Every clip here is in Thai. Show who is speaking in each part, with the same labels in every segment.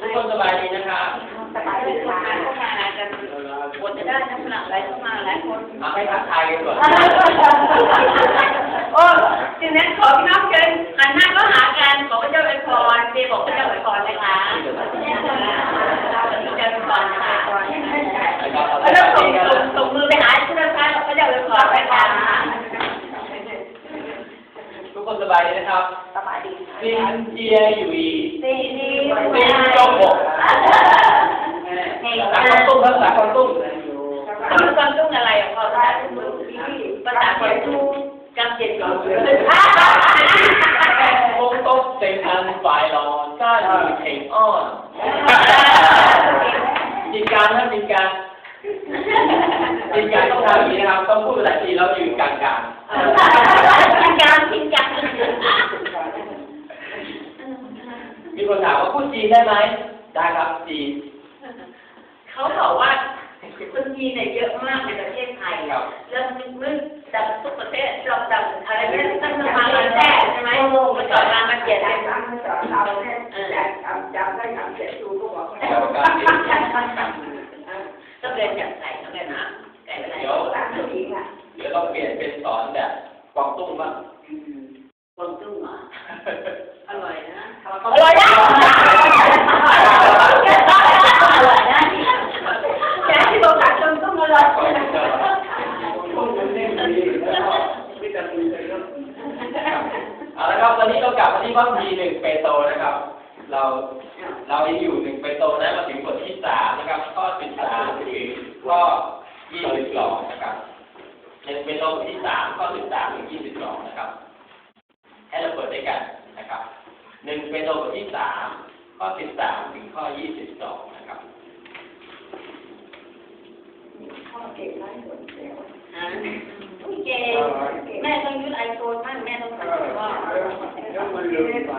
Speaker 1: ทุกคนสบายดีนะครับ
Speaker 2: สบายดีค่ะเข้ามากันปวดจะได้นักหนักอะไรเข้ามาหลายคน
Speaker 1: มาให้ทักทายกันก่อน
Speaker 2: โอ้ทีนั้นขอพี่น้องเชิญหันหน้าก็หากันบอกว่าเจ้าเป็นพรเบบอกว่าเจ้าเป็นพรนะคะเจ้าเป็นพรค่ะแล้วส่งส่งส่งมือไปหาคุณลูกค้าบอกว่าเจ้าเป็นพรไปค่ะ
Speaker 1: ทุกคนสบายดีนะครับ
Speaker 2: สบายดี
Speaker 1: ซินเจียอยู่อี
Speaker 2: ดีดี
Speaker 1: ซินจงบก
Speaker 2: เฮ้ย
Speaker 1: ภาษาคนตุ้งภาษาคนตุ้ง
Speaker 2: มันความตุ้งอะไรของเขาได้ภาษาคนตุ้งจำเจ็ดก่อน
Speaker 1: คงต้องเต็มอันฝ่ายรอก้าอยู่เพลงอ้อน มีการนะมีการมีการต้องทำอย่างนี้นะครับ ต้องพูดภาษาจีนแล้วอยู่กลางกลาง
Speaker 2: ทิ้งกันทิ้งกัน
Speaker 1: ๆมีคนถามว่าพูดจีนได้ไหมได้ครับจีน
Speaker 2: เขาบอกว่า คนจีนเนี่ยเยอะมากในประเทศไทย
Speaker 1: ครับ
Speaker 2: แล้วมันมึงดับทุกประเทศเราดับอะไรไม่ตั้งมาลันแท้ใช่ไหมมันก่อนมามันเกียรติเป็น
Speaker 3: ตั้งสอนเราเนี่ยจำจำได้จำเสียดูก็บอก
Speaker 1: วก็จีน
Speaker 2: ต้องเรียนจากไก่ต้องเรียนนะไก่เป็นไร
Speaker 1: เดี๋ยวเดี๋ยวเราเปลี่ยนเป็นสอนแบบกวางตุ้งบ้าง
Speaker 2: คนตุ้งเหรออร่อยนะ
Speaker 1: อร่อยนะ
Speaker 2: อร่อยนะแกที่บอก ว่าคนตุ้งอร่อย
Speaker 1: เอาละครับตอนนี้เรากลับมาที่วัคซีนหนึ่งเปโตรนะครับ เราเรายังอยู่หนึ่งเปโตรนะมาถึงบทที่สามนะครับข้อสิบสามถึงข้อยี่สิบสองนะครับหนึ่งเปโตรบทที่สามข้อสิบสามถึงยี่สิบสองนะครับ ให้เราเปิดด้วยกันนะครับหนึ่งเปโตรบทที่สามข้อสิบสามถึงข้อยี่สิบสองนะครับ
Speaker 3: พ่อเก่งมากคนเดียว
Speaker 2: อ่าเจแม่ต้องยึดไอโฟนมั่งแม่ต้องทำว่า
Speaker 3: แล้วมันลืมไป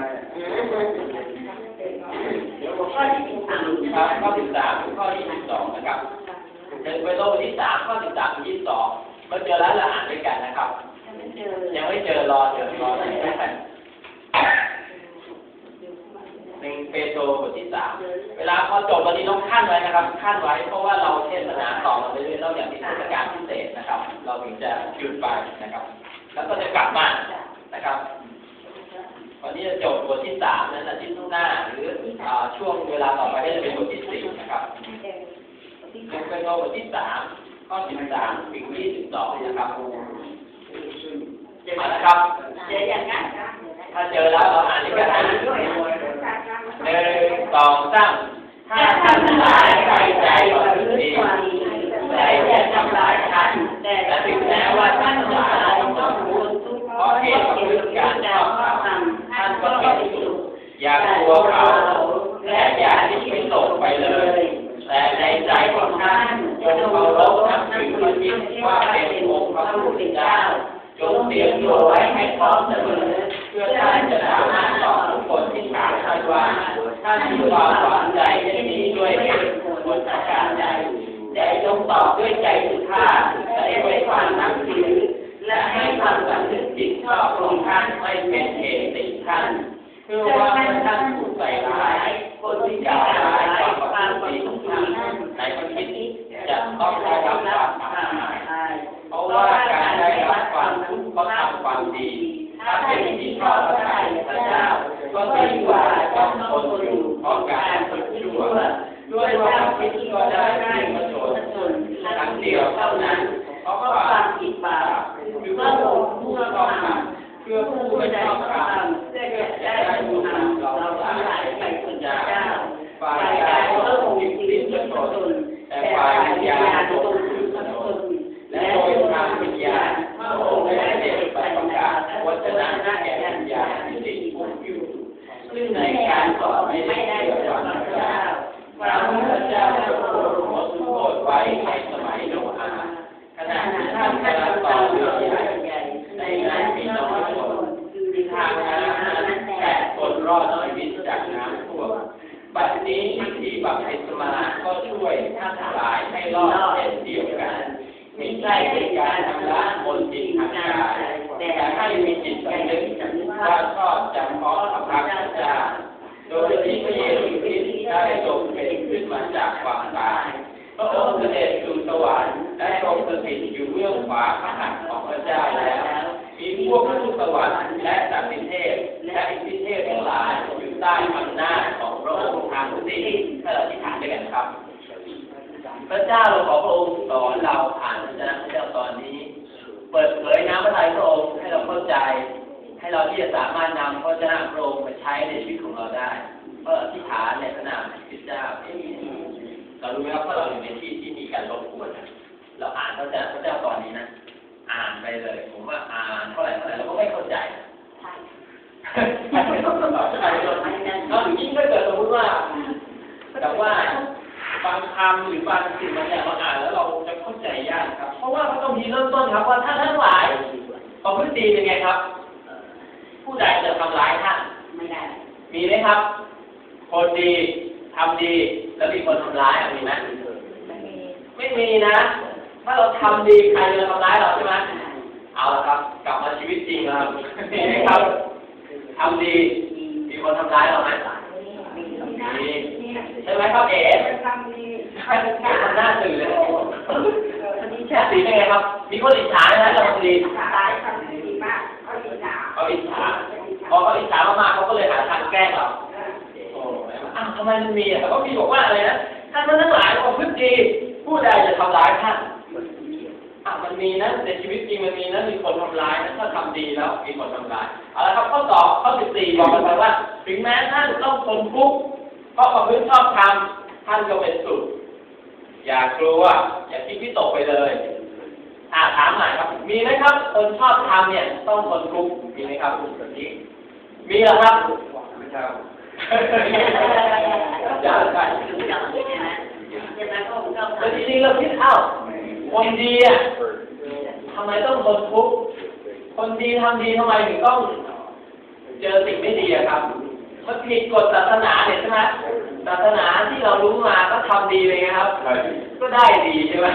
Speaker 2: ข้อที่สิบสาม
Speaker 1: ครับข้อสิบสามข้อยี่สิบสองนะครับหนึ่งเปโตรบทที่สามข้อสิบสามยี่สิบสองเราเจอแล้วเราอ่านด้วยกันนะครับ
Speaker 2: ยังไม่เจอ
Speaker 1: ยังไม่เจอรอเจอรอหน่อยนะหนึ่งเปโตรบทที่สามเวลาพอจบวันนี้ต้องขั้นไว้นะครับขั้นไว้เพราะว่าเราเทศนา ถึงจะหยุดไปนะครับ แล้วก็จะกลับมานะครับ วันนี้จะจบบทที่สามนั้นอาทิตย์ข้างหน้า หรืออ่าช่วงเวลาต่อไปก็จะเป็นบทที่สี่นะครับหนึ่งเปโตรบทที่สามข้อสิบสามถึงยี่สิบสองนะครับมาแล้วครับ
Speaker 2: เจออย่างนั้น
Speaker 1: ถ้าเจอแล้วเราอ่านด้วยกันนะหนึ่งสองสามถ้าท่านทั้งหลายใส่ใจหวังดี ใจจะทำร้ายท่านแต่ถึงแม้ว่าท่านทั้งหลายต้องรู้เพราะเหตุของการชอบธรรมท่านก็เป็นสุขอย่ากลัวเขาและอย่าที่ไม่ตกไปเลย แต่ในใจของท่านจงเคารพนับถือพระคิดว่าเป็นองค์พระผู้เป็นเจ้าจงเตรียมตัวไว้ให้พร้อมเสมอเพื่อท่านจะสามารถตอบทุกคนที่ถามท่านว่าท่านมีความหวังใจเช่นนี้ด้วยเหตุผลประการใด แต่จงตอบด้วยใจสุภาพและด้วยความนับถือและให้ความสำนึกผิดชอบของท่านไม่เป็นเหตุติท่านเพื่อว่าท่านถูกใส่ร้ายคนที่กล่าวร้ายต่อความดีของท่านในพระคิดจะต้องได้รับความอับอายเพราะว่าการได้รับความทุกข์เพราะทำความดีถ้าเป็นที่ชอบพระทัยพระเจ้าก็ดีกว่าต้องทนอยู่เพราะการทำชั่ว ด้วยว่าคิดก็ได้ให้ประโยชน์ครั้งเดียวเท่านั้นเพาะว่าความผิดบาปหรือว่าลงเมื่อต้องทำเพื่อผู้ไม่ชอบธมได้แก่ได้ผู้นำเราทั้งหลายไปสัญญาฝ่ายกายก็คงสิ้นประโจนแต่ฝ่ายวิญญาณก็ต้องถึงประนและโดยทางวิญญาณพระองค์ได้เด็ดไปประกาศวัจนะแก่วิญญาณที่ติดกอยู่ซึ่งในการสอนไม่ได้
Speaker 4: พระพุทธเจ้าทร
Speaker 2: งโปรด
Speaker 1: ปรดไว้ในสมัยโนอาขณะที่ท่านกำลังต่อเรือใหญ่
Speaker 2: ในนั้นมีน้อยคนคือทางน้ำนั้นแปดคนรอดชี
Speaker 1: วิ
Speaker 2: ต
Speaker 1: จากน้ำท่วมบัดนี้วิธีบัพติสมาก็ช่วยท่านหลายให้รอดเช่นเดียวกันมิใช่เป็นการทำละบนจิตทางกายแต่ให้มีจิตใจนึกว่าชอบจำเพาะพระพุทธเจ้าโดยที่พระเยซู ได้ทรงเป็นขึ้นมาจากความตายพระองค์เสด็จสู่สวรรค์ได้ทรงสถิตอยู่เบื้องขวาพระหัตถ์ของพระเจ้าแล้วมีพวกทูตสวรรค์และสัตว์เทพและอิทธิเทพทั้งหลายอยู่ใต้อำนาจของพระองค์ทางสิ้นถ้าเราที่ฐานด้วยกันครับ พระเจ้าเราขอพระองค์สอนเราผ่านพระเจ้าพระเจ้าตอนนี้ เปิดเผยน้ำพระทัยพระองค์ให้เราเข้าใจ ให้เราที่จะสามารถนำพระเจ้าพระองค์มาใช้ในชีวิตของเราได้ เพราะอธิษฐานในพระนามพระเจ้าเรารู้ไหมครับว่าเราอยู่ในที่ที่มีการรบกวนเราอ่านพระเจ้าพระเจ้าตอนนี้นะอ่านไปเลย ผมว่าอ่านเท่าไหร่เท่าไหร่เราก็ไม่เข้าใจ
Speaker 2: ใช่
Speaker 1: เรายิ่งถ้าเกิดสมมติว่าแต่ว่าบางคำหรือบางสิ่งบางอย่างเราอ่านแล้วเราจะเข้าใจยากครับ เพราะว่าพระคัมภีร์เริ่มต้นครับว่าท่านทั้งหลายประพฤติดีเป็นไงครับ ผู้ใดจะทำร้ายท่าน
Speaker 2: ไม่ได้
Speaker 1: มีไหมครับ คนดีทำดีแล้วมีคนทำร้ายอะมีไหม
Speaker 2: ไม่มี
Speaker 1: ไม่มีนะ ถ้าเราทำดีใครจะทำร้ายเราใช่ไหมเอาละครับ กลับมาชีวิตจริงครับมีไหมครับทำดีมีคนทำร้ายเราไหมมีใช่ไหมครับเอ๋
Speaker 3: ทำดี
Speaker 1: ใช่ทำหน้าตื่นเลย
Speaker 2: คนนี้
Speaker 1: แค่
Speaker 2: ใช่
Speaker 1: สีเป็นไงครับ มีคนอิจฉานะเราทำดี
Speaker 3: ตายทำดีมากเขาดีด่า
Speaker 1: เขาอิจฉาพอเขาอิจฉามากๆเขาก็เลยหาทางแกล้งเราโอ้าวทำไมมันมีอะเขามีบอกว่าอะไรนะท่านทั้งหลายประพฤติดีผู้ใดจะทำร้ายท่านอะมันมีนะในชีวิตจริงมันมีนะมีคนทำร้ายนะถ้าทำดีแล้วมีคนทำร้ายเอาละครับข้อสอบข้อสิบสี่บอกกันไปว่า ถึงแม้ท่านต้องทนทุกข์เพราะประพฤติชอบธรรมท่านก็เป็นสุขอย่ากลัวอย่าคิดที่ตกไปเลยอ่าถามใหม่ครับ มีไหมครับ คนชอบทำเนี่ย ต้องทนทุกข์มีไหมครับคุณสนธิมีเหรอครับไม่ใช่ อย่าใช่
Speaker 2: ใช่ไหมก็ก็
Speaker 1: แล้วจริงๆเราคิดเอ้าคนดีอะทำไมต้องทนทุกข์คนดีทำดีทำไมถึงต้อง เจอสิ่งไม่ดีอะครับมันผิดกฎศาสนาเนี่ยใช่ไหมศาสนาที่เรารู้มาก็ทำดีเลยไงครับ ก็ได้ดีใช่ไหม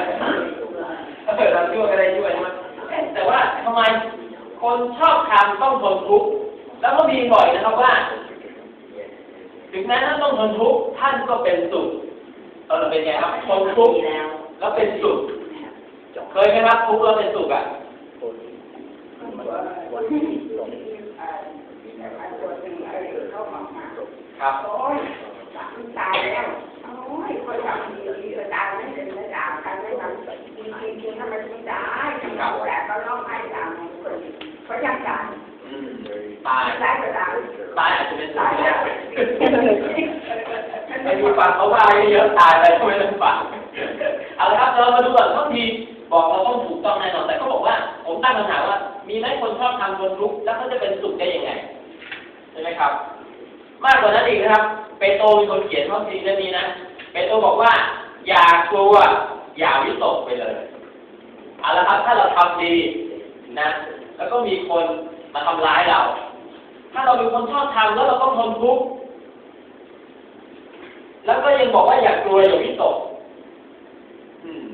Speaker 1: เออเราช่วยก็ได้ช่วยใช่ไหมแต่ว่าทำไมคนชอบทำต้องทนทุกข์แล้วก็มีบ่อยนะครับว่า ถึงแม้ท่านต้องทนทุกข์ท่านก็เป็นสุขเออเป็นไงครับทนทุกข์
Speaker 2: แล้ว
Speaker 1: แล้วเป็นสุขเคยไหมครับทุกข์แล้วเป็นสุขอะ
Speaker 3: ตัวหนึ่งเขาบอกมา
Speaker 1: ครับ
Speaker 3: โอ้ยตายแล้วโอ้ยคนทำดีดีตายไม่เป็นไม่ด่าใครไม่ทำจริงจริงทำไมไม่ได้ทำแต่ก็ร้องไห้ตามคนเขายังด่า
Speaker 1: อืม ตายตายอาจจะเป็น
Speaker 3: ตาย
Speaker 1: ก็
Speaker 3: แล้
Speaker 1: ได้ไม่มีฟังเขาว่าเยอะตายไปก็ไม่ต้องฟังเอาละครับเรามาดูก่อนบางทีบอกเราต้องถูกต้องแน่นอนแต่เขาบอกว่า ผมตั้งคำถามว่า มีไหมคนชอบทำคนทุกข์แล้วเขาจะเป็นสุขได้ยังไงใช่ไหมครับ มากกว่านั้นอีกนะครับเปโตรเป็นคนเขียนข้อจริงเรื่องนี้นะเปโตรบอกว่า อย่ากลัวอย่าวิตกไปเลยเอาละครับถ้าเราทำดีนะ แล้วก็มีคน มาทำร้ายเรา ถ้าเราเป็นคนชอบทำแล้วเราต้องทนทุกข์แล้วก็ยังบอกว่าอย่ากลัวอย่าวิตกอืม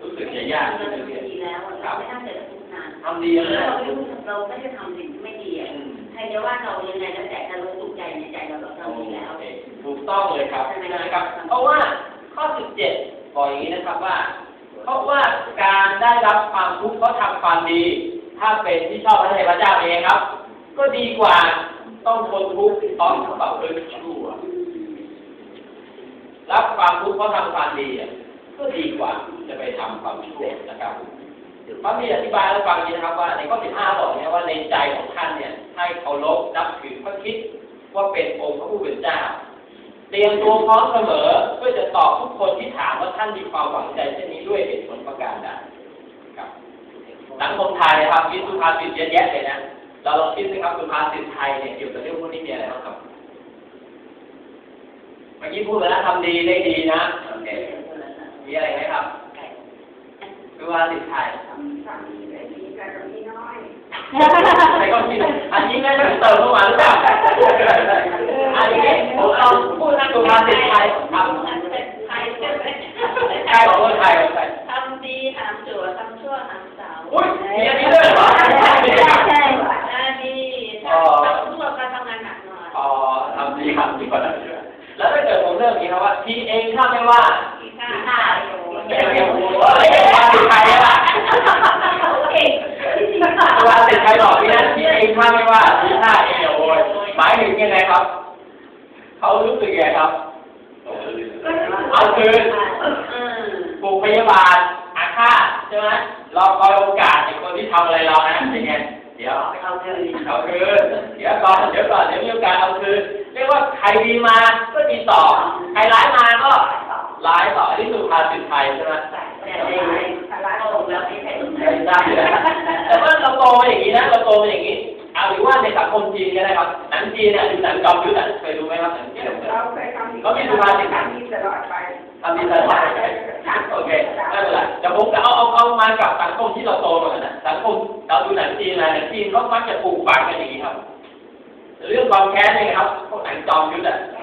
Speaker 1: รู้สึกจะยาก
Speaker 2: เรา
Speaker 1: นิดนึง
Speaker 2: ดีแล้วเราไม่น่าจะทุกนาน
Speaker 1: ทำดีแล้วนะ
Speaker 2: เราไม่รู้เราไม่ได้ทำสิ่งที่ไม่ดีอะ
Speaker 1: อืม
Speaker 2: ใครจะว่าเรายังไงแล้วแต่ถ้าเราสุขใจในใจเราเราดีแล้ว
Speaker 1: ถูกต้องเลยครับ
Speaker 2: ใช่ไหม
Speaker 1: นะครับ เพราะว่าข้อ17บอกอย่างนี้นะครับว่า เพราะว่าการได้รับความทุกข์เพราะทำความดี ถ้าเป็นที่ชอบพระทัยพระเจ้าเองครับ ก็ดีกว่าต้องทนทุกข์เพราะประพฤติชั่วรับความทุกข์เพราะทำความดีอะก็ดีกว่าจะไปทำความชั่วนะครับพระมีอธิบายให้ฟังอย่างนี้นะครับว่าในข้อ15บอกเนี่ยว่าในใจของท่านเนี่ยให้เคารพนับถือพระคิดว่าเป็นองค์พระผู้เป็นเจ้าเตรียมตัวพร้อมเสมอเพื่อจะตอบทุกคนที่ถามว่าท่านมีความหวังใจเช่นนี้ด้วยเหตุผลประการใด สังคมไทยนะครับมีสุภาษิตเยอะแยะเลยนะ เราลองคิดสิครับสุภาษิตไทยเนี่ยเกี่ยวกับเรื่องพวกนี้มีอะไรบ้างครับ เมื่อกี้พูดไปแล้วทำดีได้ดีนะโอเคมีอะไรไหมครับสุภาษิตไทย
Speaker 3: ทำทำดีได้ดีแต่ก็มีน้อย
Speaker 1: ใครก็คิดอันนี้น่าจะเติมเข้ามาหรือเปล่าอะอันนี้ผมลองพูดทางสุภาษิตไทยครับ
Speaker 2: ไทยใช่ไหม
Speaker 1: ใช่ของคนไทยของไทย
Speaker 2: ทำดีหามจั่วทำชั่วหามสาว
Speaker 1: อุ้ยมีอันนี้ด้วยเหรอ
Speaker 3: ใช่ว่ะ
Speaker 2: อ่าดีทำชั่วการทำงานหนักหน่อย
Speaker 1: อ๋อทำดีครับดีกว่านั้นด้วยแล้วถ้าเกิดผมเริ่มอย่างนี้ครับว่าทีเองถ้าไม่ว่า
Speaker 2: อีกห้า
Speaker 3: ห้า
Speaker 1: เดี๋ยวเดี๋ยวผมว่าเรียกว่าติดไทยละ
Speaker 3: เก่ง
Speaker 1: ว่าติดไทยหรอกนี่นะทีเองถ้าไม่ว่าทีหน้าเองอย่าโวยหมายถึงยังไงครับเขารู้สึกยังไงครับเอาคืน
Speaker 2: อืม
Speaker 1: ปลูกพยาบาทอาฆาตใช่ไหม รอคอยโอกาสในคนที่ทำอะไรเรานะเป็นไงเดี๋ยว
Speaker 3: เอาเลย
Speaker 1: เอาคืนเดี๋ยวก่อนเดี๋ยวก่อนเดี๋ยวมีโอกาสเอาคืนเรียกว่าใครดีมาก็ดีต่อใครร้ายมาก็ร้ายต่ออันนี่สุภาษิตไทยใช่ไหม
Speaker 3: แต่ในตลาดโลกแล้วไม่ใช่
Speaker 1: ไม่ได้แต่ว่าเราโตมาอย่างนี้นะเราโตมาอย่างนี้เอาหรือว่าในสังคมจีนก็ได้ครับหนังจีนเนี่ยดูหนังจอมยุทธอะเคยดูไหมครับหนังจีน
Speaker 3: เราเคยทำดีทำดีตลอดไป
Speaker 1: ทำดีตลอดโอเคไม่เป็นไรเดี๋ยวผมจะเอาเอาเอามากับสังคมที่เราโตมากันนะสังคมเราดูหนังจีนนะหนังจีนเขามักจะปลูกฝังกันอย่างนี้ครับ เรื่องความแค้นเนี่ยครับพวกหนังจอมยุทธอะ
Speaker 3: แค่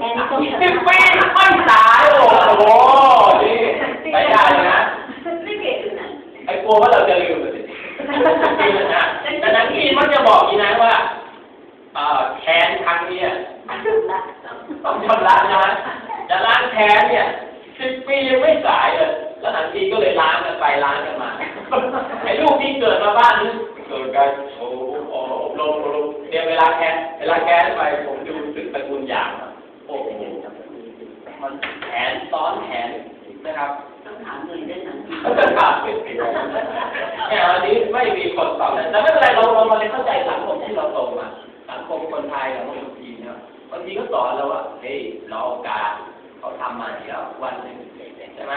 Speaker 3: นี้ก็
Speaker 1: ยี่สิบปีไม่ตายโอ้โหนี่ไม่ได้เลยนะ
Speaker 2: ไม่เก่งนะ
Speaker 1: ไอ้กลัวว่าเราจะลืมเลยสิจริงๆนะแต่หนังจีนมันจะบอกอย่างนี้นะว่าเอ่อแค้นครั้งเนี้ยต้องชำระใช่ไหมจะล้าง แค้นเนี่ยสิบปียังไม่สายเลยแล้วหนังจีนก็เลยล้างกันไปล้างกันมาไอ้ลูกที่เกิดมาบ้านนี้เกิดกันโอ้โหโอ้โหอบรมอบรมเนี่ยเวลาแค้นเวลาแค้นไปผมดูตึกตระกูลหยางอะโอ้โหมันแขนซ้อนแขนนะครับ
Speaker 2: ต้องถามเลยได้หนัง
Speaker 1: เขาจะถามเป็นปีเนี่ยอันนี้ไม่มีคนตอบเลยแต่ไม่เป็นไรเราเรามาเข้าใจสังคมที่เราโตมาสังคมคนไทยสังคมคนจีนเนี่ยบางทีก็สอนเราว่าเฮ้ยรอโอกาสเขา ทำมาเดียววันหนึ่งใช่ไหม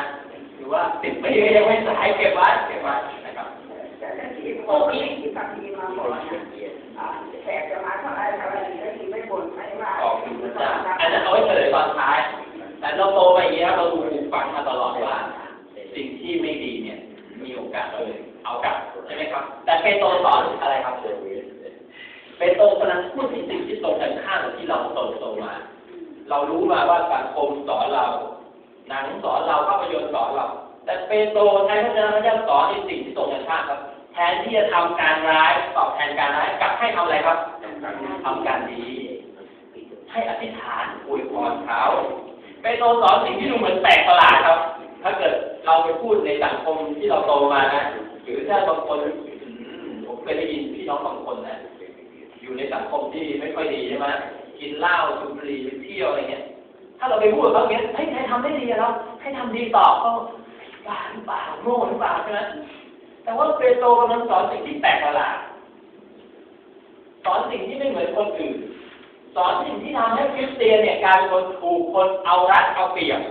Speaker 1: หรือว่าติดปีก็ยังไม่สายเก็บไว้เก็บไว้นะครับ
Speaker 3: แต่ที่พวกที่ทำดีมาหมดแขกจะมาเท่าไรเท่าไร
Speaker 1: รารู้มาว่าสังคมสอนเรา หนังสอนเราภาพยนตร์สอนเรา แต่เปโตรใช้พระเจ้าพระเจ้าสอนในสิ่งที่ตรงกันข้ามครับ แทนที่จะทำการร้ายตอบแทนการร้ายกลับให้ทำอะไรครับทำการดี ให้อธิษฐานอวยพรเขาเปโตรสอนสิ่งที่ดูเหมือนแปลกประหลาดครับ ถ้าเกิดเราไปพูดในสังคมที่เราโตมานะหรือถ้าบางคนผมเคยได้ยินพี่น้องบางคนนะอยู่ในสังคมที่ไม่ค่อยดีใช่ไหม กินเหล้าสูบบุหรี่ไปเที่ยวอะไรเงี้ย ถ้าเราไปพูดกับเขาเงี้ยเฮ้ยใครทำได้ดีอะเราให้ทำดีตอบเขาบ้าหรือเปล่าโง่หรือเปล่าใช่ไหมแต่ว่าเปโตรกำลังสอนสิ่งที่แปลกประหลาดสอนสิ่งที่ไม่เหมือนคนอื่น สอนสิ่งที่ทำให้คริสเตียนเนี่ยกลายเป็นคนถูกคนเอารัดเอาเปรียบ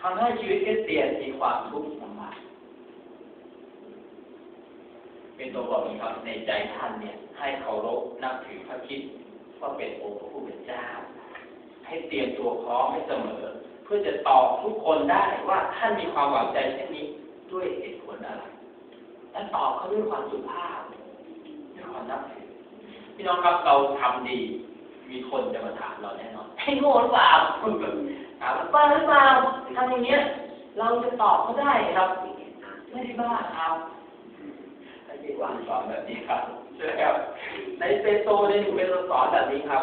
Speaker 1: ทำให้ชีวิตคริสเตียนมีความทุกข์ลำบากเป็นตัวบอกนี่ครับในใจท่านเนี่ยให้เคารพนับถือพระคิด ว่าเป็นองค์พระผู้เป็นเจ้า ให้เตรียมตัวพร้อมให้เสมอ เพื่อจะตอบทุกคนได้ว่าท่านมีความหวังใจเช่นนี้ด้วยเหตุผลอะไรและตอบเขาด้วยความสุภาพด้วยความนับถือพี่น้องครับเราทำดี มีคนจะมาถามเราแน่นอนให้โง่หรือเปล่าถามว่าบ้าหรือเปล่าทำอย่างเงี้ย เราจะตอบเขาได้ครับ ไม่ได้บ้าครับไม่ได้วางสอนแบบนี้ครับ ใช่ไหมครับในเปโตรในถูกเป็นสอนแบบนี้ครับ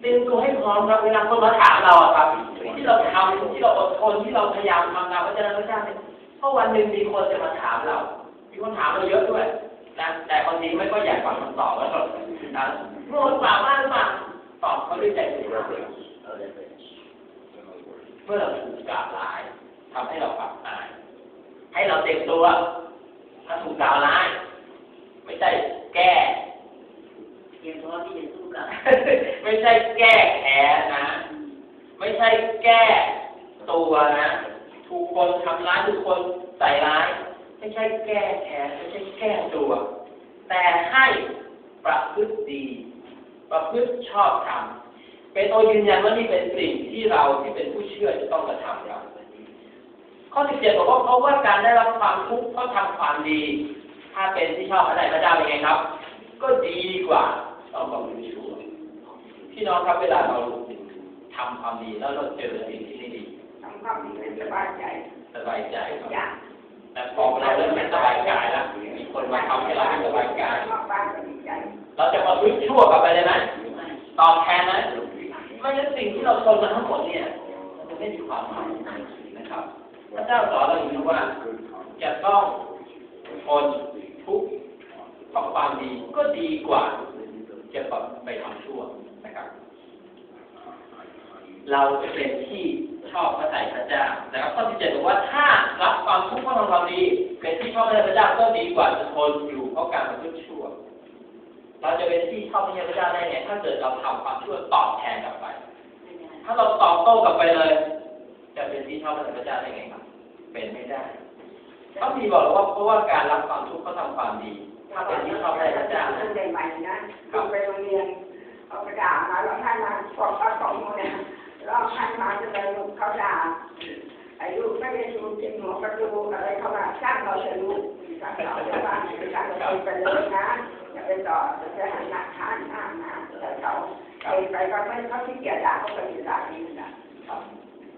Speaker 1: เตรียมตัวให้พร้อมครับเวลาคนมาถามเราอะครับ ที่เราทำที่เราอดทนที่เราพยายามทำตามพระเจ้าพระเจ้าเนี่ยเพราะวันหนึ่งมีคนจะมาถามเรา มีคนถามเราเยอะด้วยนะแต่บางทีไม่ก็อยากฟังคำตอบแล้วนะโง่หรือเปล่าบ้าหรือเปล่าตอบเขาด้วยใจสุภาเมื่อเราถูกกล่าวร้ายทำให้เราปับอายให้เราเต็มตัวถ้าถูกกล่าวร้าย ไม่ใช่ แก้
Speaker 2: เตรียมตัวที่จะสู้กับ
Speaker 1: ไม่ใช่แก้แค้นะ ไม่ใช่แก้ตัวนะถูกคนทำร้ายทุกคนใส่ร้าย ไม่ใช่แก้แค้นไม่ใช่แก้ตัว แต่ให้ประพฤติดี ประพฤติชอบธรรมเป็นตัวยืนยันว่านี่เป็นสิ่งที่เราที่เป็นผู้เชื่อจะต้องกระทำครับข้อที่เจ็ดบอกว่าเพราะว่าการได้รับความทุกข์เพราะทำความดี ถ้าเป็นที่ชอบพระใดพระเจ้าเป็นไงครับ ก็ดีกว่าต้องบอกเป็นชั่วพี่น้องครับเวลาเราทำความดีแล้วเราเจอสิ่งที่ไม่ดี
Speaker 3: ทำความดีให้สบายใจ
Speaker 1: สบายใจครับ
Speaker 3: อยาก
Speaker 1: แต่พอเราเริ่มไม่สบายกายแล้วมีคนมาทำให้เราไม่สบายกาย
Speaker 3: นอกบ้านก็ดีใจ
Speaker 1: เราจะมาพึ่งชั่วกลับไปเลยนะตอบแทนนะไม่งั้นสิ่งที่เราทนมาทั้งหมดเนี่ยมันจะไม่มีความหมายนะครับพระเจ้าสอนเราอย่างนี้ว่าจะต้องทนทุกข์ เพราะความดีก็ดีกว่าจะไปทำชั่วนะครับ เราจะเป็นที่ชอบพระทัยพระเจ้านะครับข้อที่เจ็ดบอกว่าถ้ารับความทุกข์เพราะทำความดี เป็นที่ชอบพระทัยพระเจ้าก็ดีกว่าจะทนอยู่เพราะการประพฤติชั่ว เราจะเป็นที่ชอบพระทัยพระเจ้าได้ไงถ้าเกิดเราทำความชั่วตอบแทนกลับไป ถ้าเราตอบโต้กลับไปเลย จะเป็นที่ชอบพระทัยพระเจ้าได้ไงครับ เป็นไม่ได้เขามีบอกว่าเพราะว่าการรับความทุกข์เขาทำความดี ถ้าเป็นที่ชอบพระทัยพระเจ้า
Speaker 3: เรื่องใหม่ๆนะลงไปโรงเรียนเอากระดาษมาแล้วท่านมาสอบข้อสอบเนี่ยแล้วท่านมาจะไปลูกเขาด่าอายุไม่ได้ดูจริงหัวประตูอะไรเขาว่าช่างเราจะรู้ช่างเราจะว่าช่างเราไปเลยนะอย่าไปต่อจะหันหน้าทานหน้ามาแต่เขาไปไปก็ไม่เขาที่เกียจด่าเขาไปด่าดีนะ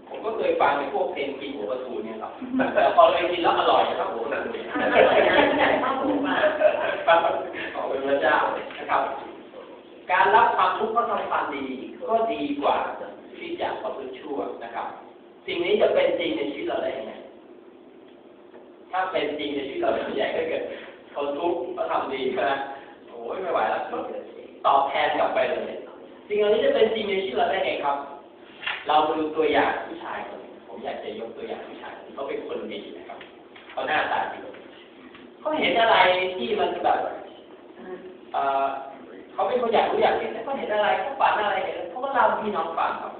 Speaker 1: ผมก็เคยฟังในพวกเพลงกินหัวประตูเนี่ยครับแต่พอเลยกินแล้วอร่อยนะครับผมฟังขอบคุณพระเจ้านะครับ การรับความทุกข์เพราะทำความดีก็ดีกว่าที่จะประพฤติชั่วนะครับ สิ่งนี้จะเป็นจริงในชีวิตเราได้ยังไงถ้าเป็นจริงในชีวิตเราส่วนใหญ่ก็เกิดคนทุกข์ก็ทำดีนะโอ้ยไม่ไหวแล้วตอบแทนกลับไปเลยสิ่งเหล่านี้จะเป็นจริงในชีวิตเราได้ไงครับ เราดูตัวอย่างผู้ชายคนหนึ่งผมอยากจะยกตัวอย่างผู้ชายเขาเป็นคนดีนะครับเขาหน้าตาดีเขาเห็นอะไรที่มันแบบเอ่อเขาเป็นคนอยากรู้อยากเห็นเขาเห็นอะไรเขาฝันอะไรเห็นเขาก็เล่าพี่น้องฟังครับ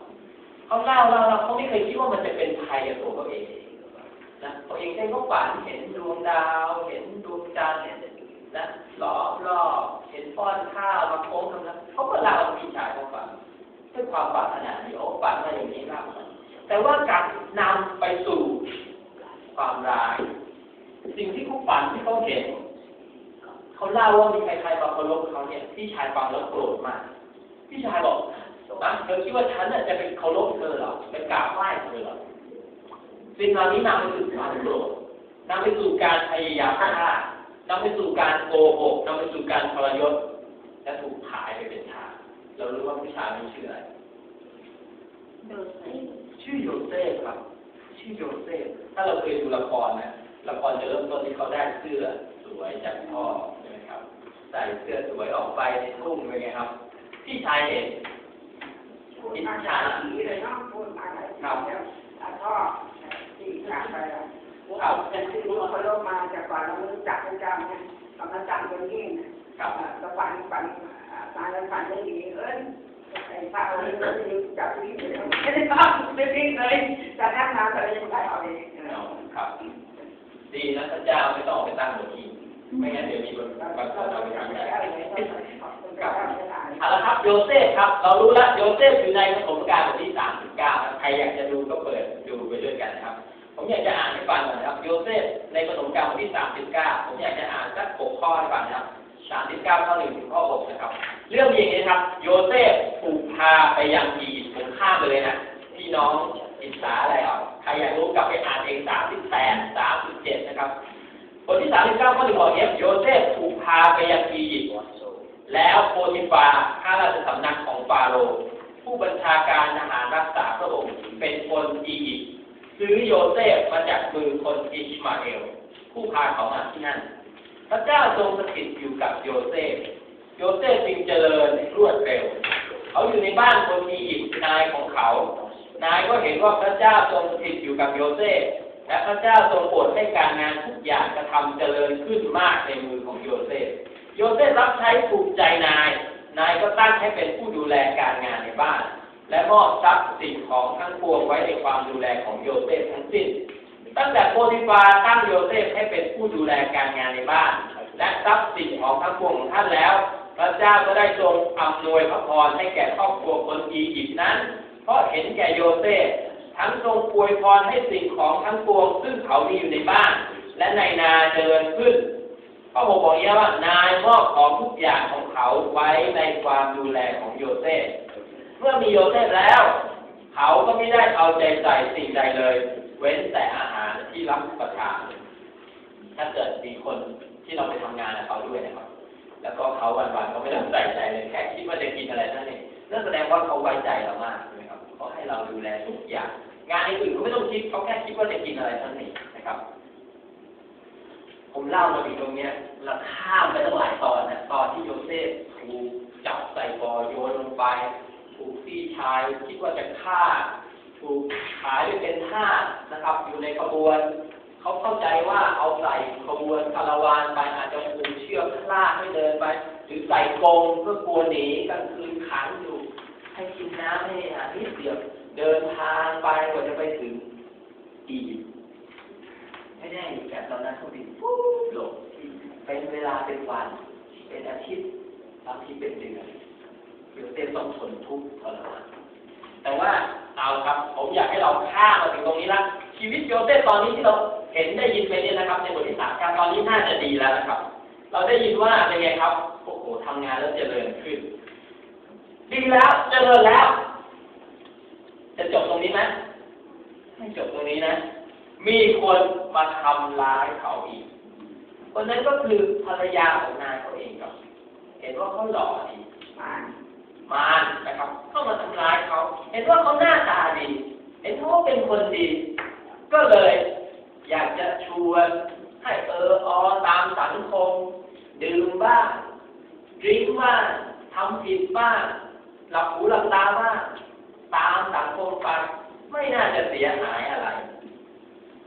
Speaker 1: เขาเล่าเล่าเล่าเขาไม่เคยคิดว่ามันจะเป็นภัยกับตัวเขาเองนะเขาเองแค่เขาฝันเห็นดวงดาว เห็นดวงจันทร์นะล้อมรอบเห็นป้อนข้าวมาโค้งทำนั้นเขาก็เล่าพี่ชายเขาฟัง ด้วยความปรารถนาที่โอ้ฝันมาอย่างนี้มากแต่ว่ากลับนำไปสู่ความร้าย สิ่งที่เขาฝันที่เขาเห็นเขาเล่าว่ามีใครๆมาเคารพเขาเนี่ยพี่ชายฟังแล้วโกรธมากพี่ชายบอกนะเธอคิดว่าฉันน่ะจะเป็นเคารพเธอเหรอเป็นกราบไหว้เธอเหรอสิ่งเหล่านี้นำไปสู่ความโกรธนำไปสู่การพยายามฆ่านำไปสู่การโกหกนำไปสู่การทรยศและถูกขายไปเป็นทา เรารู้ว่าผู้ชายนี้ชื่ออะไรชื่อโยเซฟครับ ชื่อโยเซฟ ถ้าเราเคยดูละครนะละครจะเริ่มต้นที่เขาได้เสื้อสวยจากพ่อใช่ไหมครับ ใส่เสื้อสวยออกไปในทุ่งเป็นไงครับ พี่ชายเห็น
Speaker 3: พูดมาจากผีเลยเนาะพูดมาอะไรแล้วแล้วก็สี่ครั้งไปแล้ว
Speaker 1: ครับ
Speaker 3: เป็นที่รู้เขาลบมาจากก่อนเราไม่รู้จักพระเจ้าเนี่ยเรามาจับคนยิ่ง
Speaker 1: ครับ
Speaker 3: เราฝันฝัน ฝันแล้วฝันได้ดีเอ้ยไอ้พระองค์นี้จับที่ไม่ไม่ได้ไม่ได้เลยจากนั้นมาก็เลยได้เอาเอง
Speaker 1: เอาครับ ดีนะพระเจ้าไม่ต้องเอาไปตั้งบนที่ไม่งั้นเดี๋ยวมีบางบางคนเอาไปทำได้เอาละครับโยเซฟครับ เรารู้แล้วโยเซฟอยู่ในปฐมกาลบทที่สามสิบเก้าใครอยากจะดูก็เปิดดูไปด้วยกันครับ ผมอยากจะอ่านให้ฟังหน่อยนะครับ โยเซฟในปฐมกาลบทที่สามสิบเก้าผมอยากจะอ่านสักหกข้อให้ฟังนะครับ สามสิบเก้าข้อหนึ่งถึงข้อหกนะครับ เรื่องมีอย่างนี้นะครับ โยเซฟถูกพาไปยังอียิปต์ผมข้ามไปเลยนะพี่น้องอิสาอะไรอะใครอยากรู้กลับไปอ่านเองสามสิบแปดสามสิบเจ็ดนะครับบทที่สามสิบเก้าข้อหนึ่งบอกอย่างนี้โยเซฟถูกพาไปยังอียิปต์แล้วโพธิฟาข้าราชสำนักของฟาโรห์ผู้บัญชาการทหารรักษาพระองค์เป็นคนอียิปต์ซื้อโยเซฟมาจากมือคนอิชมาเอล ผู้พาเขามาที่นั่น พระเจ้าทรงสถิตอยู่กับโยเซฟ โยเซฟจึงเจริญรวดเร็ว เขาอยู่ในบ้านคนอียิปต์นายของเขา นายก็เห็นว่าพระเจ้าทรงสถิตอยู่กับโยเซฟ และพระเจ้าทรงโปรดให้การงานทุกอย่างกระทำเจริญขึ้นมากในมือของโยเซฟ โยเซฟรับใช้ถูกใจนาย นายก็ตั้งให้เป็นผู้ดูแลการงานในบ้าน และมอบทรัพย์สินของทั้งปวงไว้ในความดูแลของโยเซฟทั้งสิ้น ตั้งแต่โพธิฟาตั้งโยเซฟให้เป็นผู้ดูแลการงานในบ้าน และทรัพย์สินของทั้งปวงของท่านแล้ว พระเจ้าก็ได้ทรงอำนวยพระพรให้แก่ครอบครัวคนอียิปต์นั้น เพราะเห็นแก่โยเซฟทั้งทรงอวยพรให้สิ่งของทั้งปวง ซึ่งเขามีอยู่ในบ้าน และในนาเจริญขึ้นพระองค์บอกอย่างนี้ว่านายมอบของทุกอย่างของเขาไว้ในความดูแลของโยเซฟเมื่อมีโยเซฟแล้ว เขาก็ไม่ได้เอาใจใส่สิ่งใดเลย เว้นแต่อาหารที่รับประทาน ถ้าเกิดมีคนที่เราไปทำงานกับเขาด้วยนะครับ แล้วก็เขาวันๆเขาไม่ได้ใส่ใจเลยแค่คิดว่าจะกินอะไรนั่นเองนั่นแสดงว่าเขาไว้ใจเรามากใช่ไหมครับเขาให้เราดูแลทุกอย่าง งานอื่นๆเขาไม่ต้องคิดเขาแค่คิดว่าจะกินอะไรนั่นเองนะครับ ผมเล่ามาถึงตรงเนี้ยเราข้ามไปตั้งหลายตอนนะตอนที่โยเซฟถูกจับใส่บ่อโยนลงไปถูกพี่ชายคิดว่าจะฆ่า ถูกขายด้วยเป็นท่านะครับ อยู่ในขบวน เขาเข้าใจว่าเอาใส่ขบวนคาราวานไปอาจจะผูกเชือกลากให้เดินไป หรือใส่กรงเพื่อกลัวหนีกลางคืนขังอยู่ ให้กินน้ำให้อาหารนิดเดียวเดินทางไปกว่าจะไปถึงอียิปต์ไม่ได้แต่ตอนนั้นเขาบินปุ๊บหลบเป็นเวลาเป็นวัน เป็นอาทิตย์บางทีเป็นเดือนโยเซฟต้องทนทุกข์ทรมานแต่ว่า เอาครับ ผมอยากให้เราข้ามมาถึงตรงนี้ละชีวิตโยเซฟตอนนี้ที่เราเห็นได้ยินไปเนี่ยนะครับ ในบทที่สามการตอนนี้น่าจะดีแล้วนะครับ เราได้ยินว่าเป็นไงครับโอ้โหทำงานแล้วเจริญขึ้น ดีแล้วเจริญแล้ว จะจบตรงนี้ไหมไม่จบตรงนี้นะ มีคนมาทำร้ายเขาอีกคนนั้นก็คือภรรยาของนายเขาเองครับ เห็นว่าเขาหล่อดี
Speaker 3: มาร
Speaker 1: นะครับเข้ามาทำร้ายเขา เห็นว่าเขาหน้าตาดี เห็นว่าเป็นคนดี ก็เลย อยากจะชวนให้เออออตามสังคม ดื่มบ้างดื่มบ้างทำผิดบ้างหลับหูหลับตาบ้างตามสังคมไปไม่น่าจะเสียหายอะไร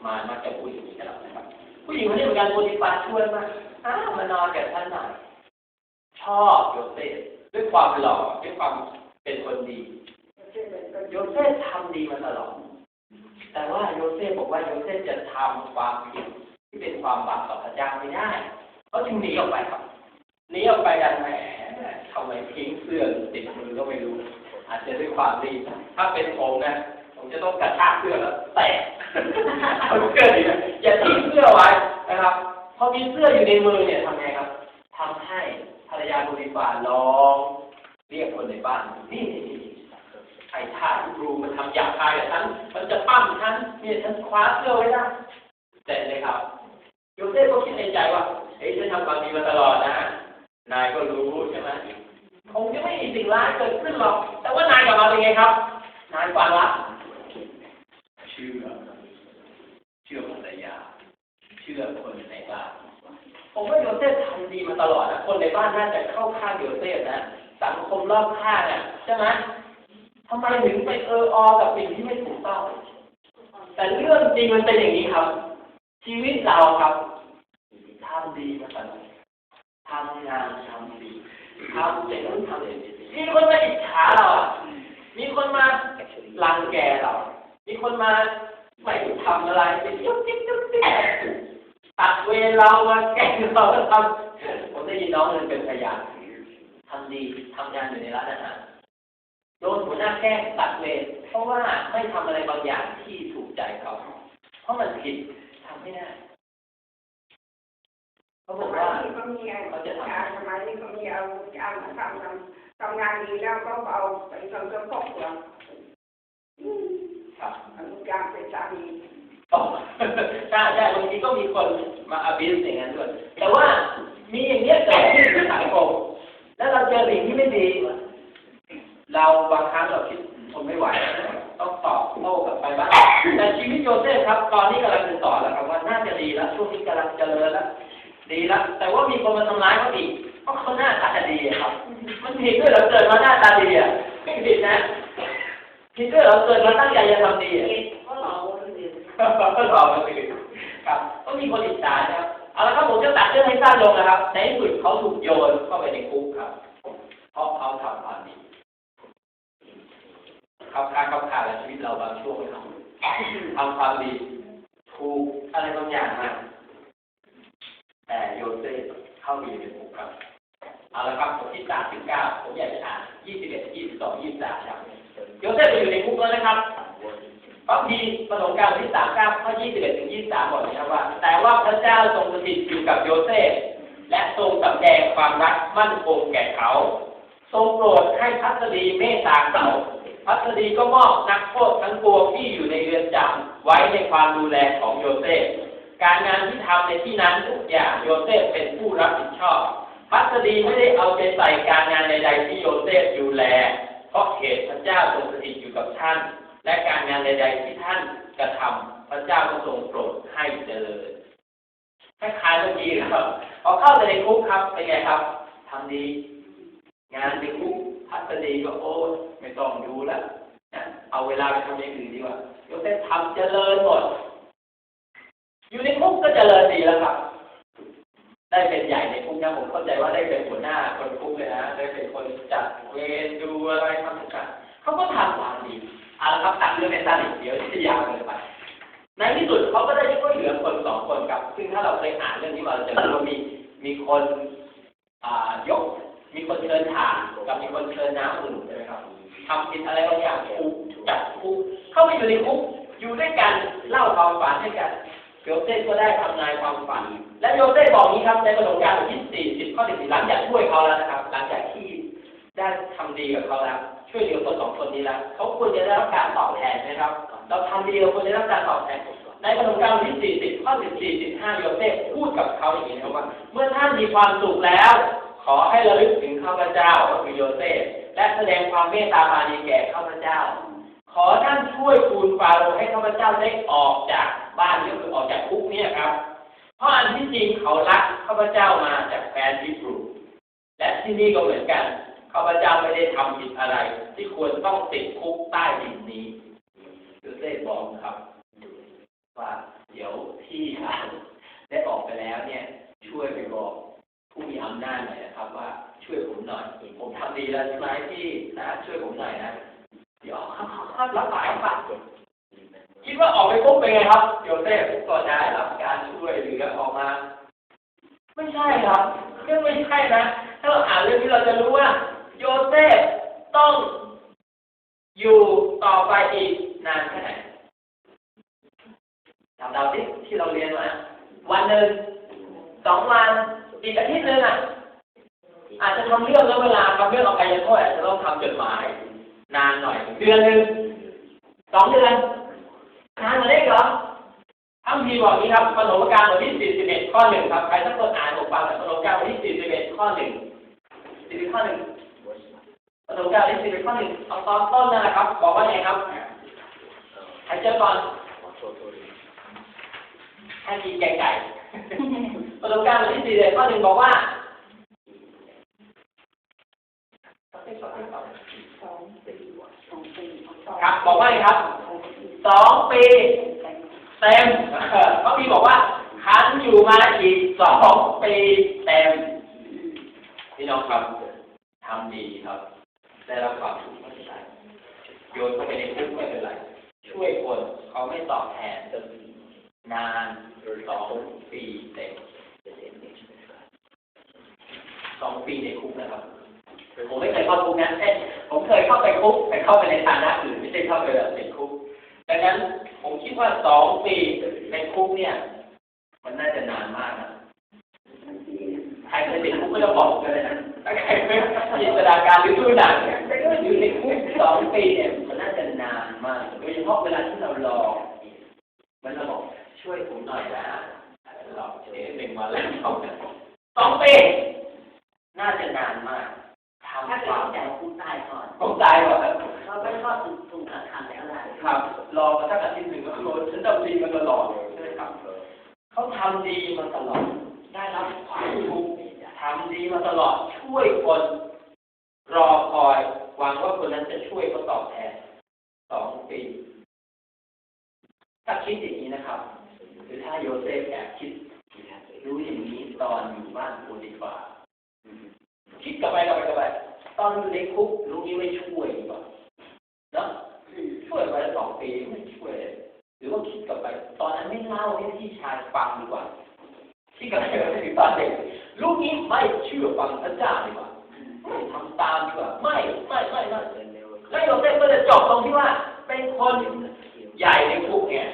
Speaker 1: มามักจะพูดอย่างนี้กับเรานะครับ ผู้หญิงคนนี้เหมือนกันโปรติปาชวนมาอ้ามานอนกับท่านหน่อยชอบโยเซฟ ด้วยความหล่อด้วยความเป็นคนดี โยเซฟทำดีมาตลอด แต่ว่าโยเซฟบอกว่าโยเซฟจะทำความผิดที่เป็นความบาปต่อพระเจ้าไม่ได้เขาจึงหนีออกไปครับหนีออกไปกันแหมทำไมทิ้งเสื้อติดมือก็ไม่รู้ อาจจะด้วยความรีบถ้าเป็นผมนะผมจะต้องกระชากเสื้อแล้วแตกเอาเสื้อดีนะอย่าทิ้งเสื้อไว้นะครับ พอมีเสื้ออยู่ในมือเนี่ยทำไงครับทำให้ ภรรยาบริบาลลอง เรียกคนในบ้านนี่ไอ้ท่าครูมันทำหยาบคายกับฉัน มันจะปั้มฉันเนี่ยฉันคว้าเสื้อไว้ได้แต่เลยครับโยเซฟก็คิดในใจว่าเฮ้ยฉันทำความดีมาตลอดนะ นายก็รู้ใช่ไหมคงจะไม่มีสิ่งร้ายเกิดขึ้นหรอก แต่ว่านายกลับมาเป็นไงครับ นายฟังละเชื่อ เชื่อภรรยา เชื่อคนในบ้าน ผมว่าโยเซฟทำดีมาตลอดนะคนในบ้านน่าจะเข้าข้างโยเซฟนะสังคมรอบข้างเนี่ยใช่ไหมทำไมถึงไปเอออกับสิ่งที่ไม่ถูกต้อง แต่เรื่องจริงมันเป็นอย่างนี้ครับ ชีวิตเราครับทำดีมาตลอดทำงานทำดีทำเป็นนู้นทำเป็นมีคนมาอิจฉาเราอะมีคนมารังแกเรา มีคนมาไม่ทำอะไรไปยุบยิบยุบยิบ ตัดเวรเรามาแกล้งเราก็ทำผมได้ยินน้องนึงเป็นพยานทำดีทำงานอยู่ในร้านอาหารโดนหัวหน้าแกล้งตัดเวรเพราะว่าไม่ทำอะไรบางอย่างที่ถูกใจเขาเพราะมันผิดทำไม่ได้เขา
Speaker 3: ส
Speaker 1: บอก
Speaker 3: มัย
Speaker 1: ว่า
Speaker 3: นี้ก็มีการสมัยนี้ก็มีเอาการมาทำทำทำงานดีแล้วก็เอาไปทำกับครอบครัว
Speaker 1: ครับ
Speaker 3: อนุญาตเป็นสามี
Speaker 1: อ๋อ ใช่ใช่บางทีก็มีคนมาอาบิสอย่างนั้นด้วยแต่ว่ามีอย่างเนี้ยเกิดขึ้นในสังคมแล้วเราเจอสิ่งที่ไม่ดี เราบางครั้งเราคิดทนไม่ไหว ต้องตอบโต้กลับไปบ้างแต่ชีวิตโยเซฟครับ ตอนนี้กำลังจะสอแล้วครับว่าน่าจะดีแล้วช่วงนี้กำลังเจริญแล้วดีแล้วแต่ว่ามีคนมาทำร้ายเขาอีกเพราะเขาหน้าตาดีครับ มันผิดด้วยเราเกิดมาหน้าตาดีอะผิดนะผิดด้วยเราเกิดมาตั้งใจจะทำดีอะ
Speaker 2: คนอื่น
Speaker 1: ก็รอมาสิครับก็มีคนอิจฉานะครับเอาละครับผมจะตัดเรื่องให้สั้นลงนะครับ ในที่สุดเขาถูกโยนเข้าไปในคุกครับเพราะเขาทำความดีเขาคาเขาขาและชีวิตเราบางช่วงนะครับทำความดีถูกอะไรบางอย่างมาแต่โยเซฟเข้าไปอยู่ในคุกครับเอาละครับบทที่สามถึงเก้าผมอยากจะอ่านยี่สิบเอ็ดยี่สิบสองยี่สิบสามครับโยเซฟไปอยู่ในคุกแล้วนะครับ พระพีประสงค์การทที่สามเก้าข้อยี่สิบเอ็ดถึงยี่สิบสามบอกนะครับว่า แต่ว่าพระเจ้าทรงสถิตอยู่กับโยเซฟและทรงสำแดงความรักมั่นคงแก่เขา ทรงโปรดให้พัสดีเมตตาเขาพัสดีก็มอบนักโทษทั้งปวงที่อยู่ในเรือนจำไว้ในความดูแลของโยเซฟการงานที่ทำในที่นั้นทุกอย่างโยเซฟเป็นผู้รับผิดชอบพัสดีไม่ได้เอาใจใส่การงานใดๆที่โยเซฟดูแล เพราะเหตุพระเจ้าทรงสถิตอยู่กับท่าน และการงานใด ๆ ที่ท่านกระทำพระเจ้าก็ทรงโปรดให้เจริญคล้ายๆเมื่อกี้ครับพอเข้าไปในคุกครับเป็นไงครับทำดี งานในคุกพัสดีก็โอ้ยไม่ต้องดูแล้วนะเอาเวลาไปทำอย่างอื่นดีกว่าโยเซฟทำเจริญหมด อยู่ในคุกก็เจริญดีแล้วครับ ได้เป็นใหญ่ในคุกนะผมเข้าใจว่าได้เป็นหัวหน้าคนคุกเลยนะได้เป็นคนจัดเวรดูอะไรทำต่างๆเขาก็ทำความดี เอาละครับตัดเรื่องในตาอีกเดี๋ยวจะยาวเกินไป ในที่สุดเขาก็ได้ช่วยเหลือคนสองคนครับ ซึ่งถ้าเราเคยอ่านเรื่องนี้มาเราจะรู้ว่ามีมีคนอ่ายก มีคนเชิญถ่านกับมีคนเชิญน้ำอุ่นใช่ไหมครับทำผิดอะไรบางอย่างคุกจับคุกเข้าไปอยู่ในคุกอยู่ด้วยกันเล่าความฝันให้กันโยเซฟก็ได้ทำนายความฝัน และโยเซฟบอกนี้ครับในประสบการณ์ทที่สี่สิบข้อสี่หลังจากช่วยเขาแล้วนะครับ หลังจากที่ได้ทำดีกับเขาแล้ว ช่วยเหลือคนสองคนนี้แล้วเขาควรจะได้รับการตอบแทนนะครับ เราทำดีเราควรจะได้รับการตอบแทนในประสบการทที่สี่สิบข้อสิบสี่สิบห้าโยเซฟพูดกับเขาอย่างนี้นะว่า เมื่อท่านมีความสุขแล้ว ขอให้ระลึกถึงข้าพเจ้าก็คือโยเซฟและแสดงความเมตตาปราณีแก่ข้าพเจ้า ขอท่านช่วยทูลฟาโรให้ข้าพเจ้าได้ออกจากบ้านนี้ก็คือออกจากคุกเนี่ยครับ เพราะอันที่จริงเขารักข้าพเจ้ามาจากแฟนที่ปลูกและที่นี่ก็เหมือนกัน ข้าพเจ้าไม่ได้ทำผิดอะไร ที่ควรต้องติดคุกใต้ดินนี้โยเซฟบอกครับ ว่าเดี๋ยวพี่ได้ออกไปแล้วเนี่ย ช่วยไปบอกผู้มีอำนาจหน่อยนะครับ ว่าช่วยผมหน่อยผมทำดีแล้วใช่ไหมพี่นะช่วยผมหน่อยนะเดี๋ยวรับสายฝากคิดว่าออกไปปุ๊บเป็นไงครับโยเซฟก็ได้รับการช่วยเหลือออกมา ไม่ใช่ครับเรื่องไม่ใช่นะ ถ้าเราอ่านเรื่องนี้เราจะรู้ว่า โยเซฟต้องอยู่ต่อไปอีกนานแค่ไหนจำเราดิที่เราเรียนมาวันหนึ่งสองวันอีกอาทิตย์หนึ่งอะ อาจจะทำเรื่องแล้วเวลาทำเรื่องออกไปยังโทษอาจจะต้องทำจดหมาย นานหน่อย เดือนหนึ่งสองเดือนนานมาเล็กเหรอทั้งทีบอกนี้ครับประฐมกาลบทที่ 41 ข้อหนึ่งครับ ใครสักคนอ่านผมฟังประฐมกาลบทที่ 41 ข้อหนึ่1 41 ข้อหนึ่ง ประการณ์ที่สี่เป็นข้อหนึ่งเอาตอนต้นนะครับ บอกว่าไงครับหายใจก่อนให้กีแก่ไก่ประการณ์ที่สี่เลยข้อหนึ่งบอกว่าครับบอกว่าไงครับสองปีเต็มก็าพี่บอกว่าคันอยู่มาอีกสองปีเต็มพี่น้องครับทำดีครับ ได้รับความสุขไม่เป็นไรโยนเข้าไปในคุกไม่เป็นไร ช่วยคนเขาไม่ตอบแทนจนนานสองปีเต็มสองปีในคุกนะครับผมไม่เคยเข้าคุกนะเอ้ยผมเคยเข้าไปคุกแต่เข้าไปในฐานะอื่นไม่ใช่เข้าไปแบบติดคุกดังนั้นผมคิดว่าสองปีในคุกเนี่ย มันน่าจะนานมากนะใครเคยติดคุกก็จะบอกกันเลยนะถ้าใครไม่จินตนาการหรือดูหนังเนี่ย อยู่ในคุกสองปีเนี่ยมันน่าจะนานมากโดยเฉพาะเวลาที่เรารอมันเราบอกช่วยผมหน่อยนะรอเอ๊ะหนึ่งวันแล้วสองปีน่าจะนานมากทำ
Speaker 2: ถ้า
Speaker 1: ค
Speaker 2: เกิ
Speaker 1: วา
Speaker 2: ด
Speaker 1: ม
Speaker 2: แต่คุณตายก่อน
Speaker 1: ผมตายก่อนครับ
Speaker 2: เราไม่ก็ถูกถูกกักขังแล้วล่ะ
Speaker 1: ครับรอมาสักอาทิตย์หนึ่งก็โดนฉันทำดีมาตลอดใช่ไหมครับเขาทำดีมาตลอดได้รับความทุกข์ทำดีมาตลอดช่วยคนรอคอย หวังว่าคนนั้นจะช่วยเขาตอบแทนสองปีถ้าคิดอย่างนี้นะครับ หรือถ้าโยเซฟแอบคิด รู้อย่างนี้ตอนอยู่บ้านโพธิฟาร์คิดกลับไปกลับไปกลับไปตอนอยู่ในคุกรู้นี้ไม่ช่วยดีกว่าเนาะช่วยไปสองปีไม่ช่วย หรือว่าคิดกลับไป ตอนนั้นไม่เล่าให้พี่ชายฟังดีกว่าคิดกลับไปถึงตอนเด็กลูกนี้ไม่เชื่อฟังพระเจ้าดีกว่า ทำตามดีกว่าไม่ไม่ไม่ไม่แล้วโยเซฟก็จะจบตรงที่ว่า เป็นคนใหญ่ในคุกเนี่ย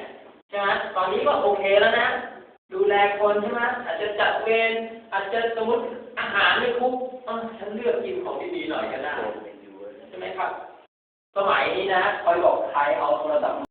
Speaker 1: ใช่ไหมตอนนี้ก็โอเคแล้วนะ ดูแลคนใช่ไหมอาจจะจัดเวรอาจจะสมมติอาหารในคุกเออฉันเลือกกินของดีๆหน่อยก็ได้ใช่ไหมครับ สมัยนี้นะคอยบอกใครเอาโทรศัพท์